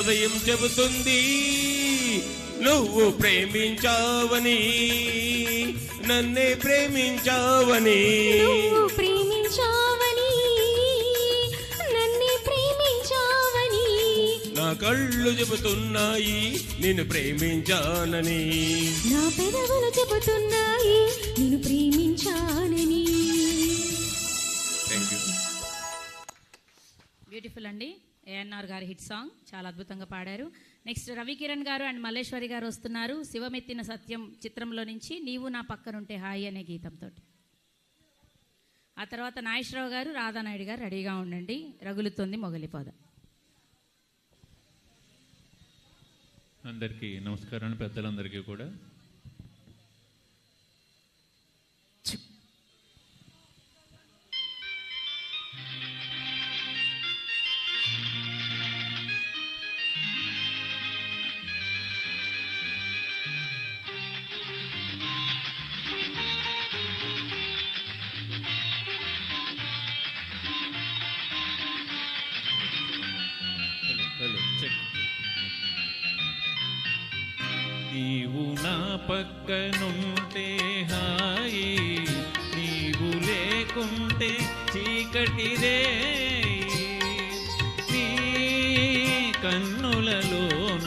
హృదయం చెబుతుంది నువ్వు ప్రేమించావని నన్నే ప్రేమించావని. నువ్వు ప్రేమించావని నన్నే ప్రేమించావని. నా కళ్ళు చెబుతున్నాయి నేను ప్రేమించానని. నా పెదవులు చెబుతున్నాయి నేను ప్రేమించానని. బ్యూటిఫుల్ అండి. ఏఎన్ఆర్ గారి హిట్ సాంగ్ చాలా అద్భుతంగా పాడారు. నెక్స్ట్ రవికిరణ్ గారు అండ్ మల్లేశ్వరి గారు వస్తున్నారు. శివమెత్తిన సత్యం చిత్రంలో నుంచి నీవు నా పక్కనుంటే హాయి అనే గీతంతో ఆ తర్వాత నాగేశ్వరరావు గారు రాధానాయుడు గారు రెడీగా ఉండండి. రగులుతుంది మొగలిపోద అందరికీ నమస్కారం పెద్దలందరికీ కూడా. నీవు నా పక్కనుంటే హాయి నీవు లేకుంటే చీకటిరే నీ కన్నులలోన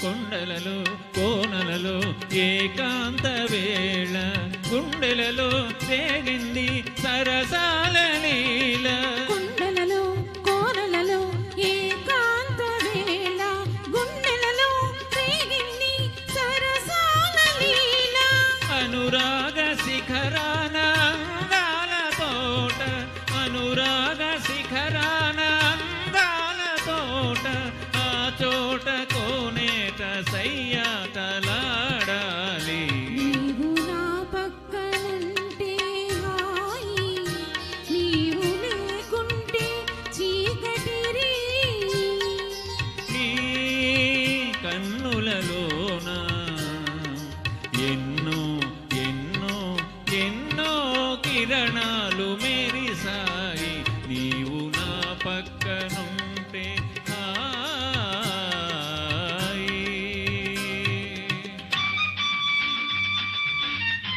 కొండలలో కోనలలో ఏకాంత వేళ. గుండెలలో రేగింది సరసాల నీల. కొండలలో కోనలలో ఏకాంత వేళ. గుండెలలో రేగింది సరసాల లీల అనురాగ శిఖరాన అందాల తోట అనురాగ శిఖరాన నీవు నా పక్కనుంటే హాయి నీవు లేకుంటే చీకటి రే నీ కన్నులలోన? ఎన్నో ఎన్నో ఎన్నో కిరణాలు మెరిసాయి. నీవు